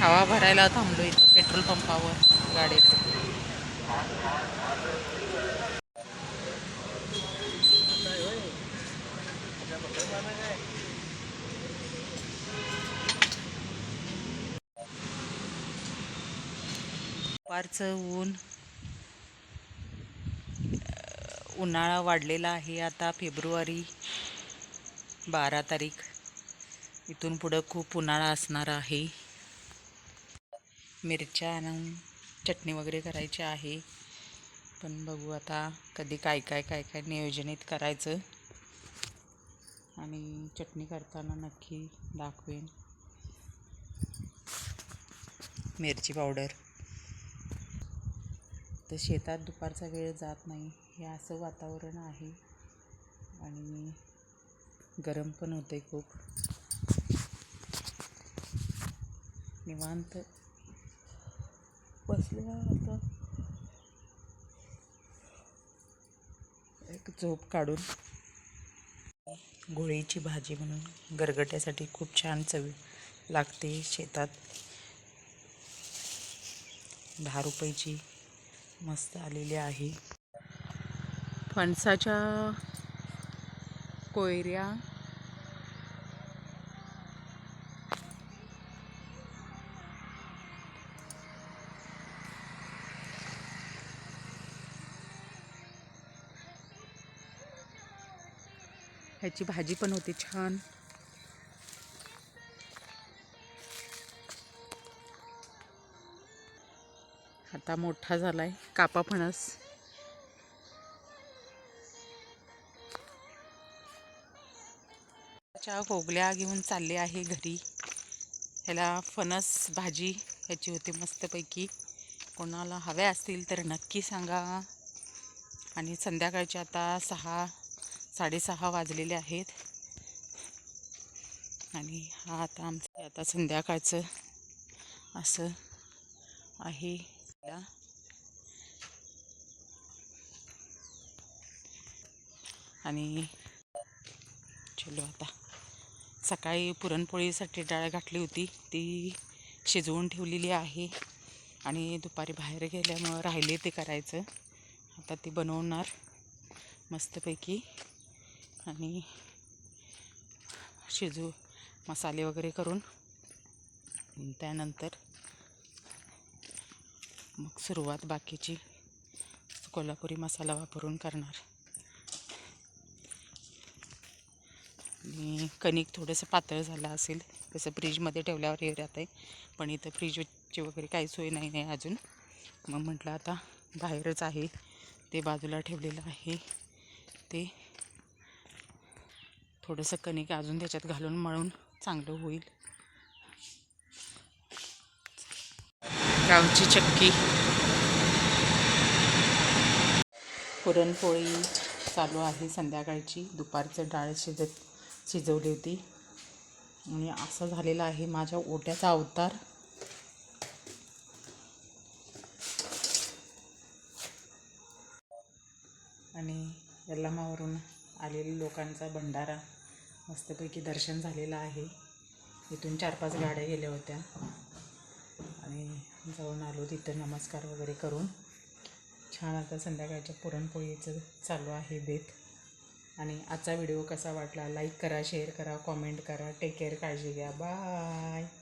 हवा भरायला थांबलो इथं पेट्रोल पंपावर गाडीत. दुपारचं ऊन उन्हाळा वाढलेला आहे आता फेब्रुवारी बारा तारीख. इथून पुढं खूप उन्हाळा असणार आहे. मिरच्या आणून चटणी वगैरे करायची आहे. पण बघू आता कधी काय काय काय काय नियोजनित करायचं. आणि चटणी करताना नक्की दाखवेन. मिरची पावडर. तर शेतात दुपारचा वेळ जात नाही. हे असं वातावरण आहे. आणि गरम पण होते खूप. निवांत बसल्या आता. एक झोप काढून. गोळीची भाजी म्हणून गरगट्यासाठी खूप छान चवी लागते शेतात. दहा रुपयाची मस्त आलेली आहे. फणसाच्या कोयऱ्या ह्याची भाजी पण होती छान. आता मोठा झालाय कापा फणस. च्या गोगल्या घेऊन चालले आहे घरी. ह्याला फणस भाजी ह्याची होती मस्तपैकी. कोणाला हव्या असतील तर नक्की सांगा. आणि संध्याकाळचे आता सहा साडेसहा वाजलेले आहेत. आणि हा आता आमचं आता संध्याकाळचं असं आहे. आणि चलो आता. सकाळी पुरणपोळीसाठी डाळ घातली होती. ती शिजवून ठेवलेली आहे. आणि दुपारी बाहेर गेल्यामुळं राहिले ते करायचं. आता ती बनवणार मस्तपैकी. आणि शिजू मसाले वगैरे करून. त्यानंतर मग सुरुवात बाकीची कोल्हापुरी मसाला वापरून करणार. आणि कणिक थोडंसं पातळ झालं असेल तसं फ्रीजमध्ये ठेवल्यावर हे राहतं आहे पण इथं फ्रीजची वगैरे काही सोय नाही आहे अजून. मग म्हटलं आता बाहेरच आहे ते बाजूला ठेवलेलं आहे ते थोडंसं कणिक अजून त्याच्यात घालून मळून चांगलं होईल. गावची चक्की. पुरणपोळी चालू आहे संध्याकाळची. दुपारचं डाळ शिजत शिजवली होती. आणि असं झालेलं आहे माझ्या ओट्याचा अवतार. आणि यल्लामावरून आलेल्या लोकांचा भंडारा. मस्तपैकी दर्शन झालेलं आहे. इथून चार पाच गाड्या गेल्या होत्या. आणि जाऊन आलो तिथं नमस्कार वगैरे करून. छान आता संध्याकाळच्या पुरणपोळीचं चालू आहे बेत. आणि आजचा व्हिडिओ कसा वाटला? लाईक करा शेअर करा कॉमेंट करा. टेक केअर काळजी घ्या. बाय!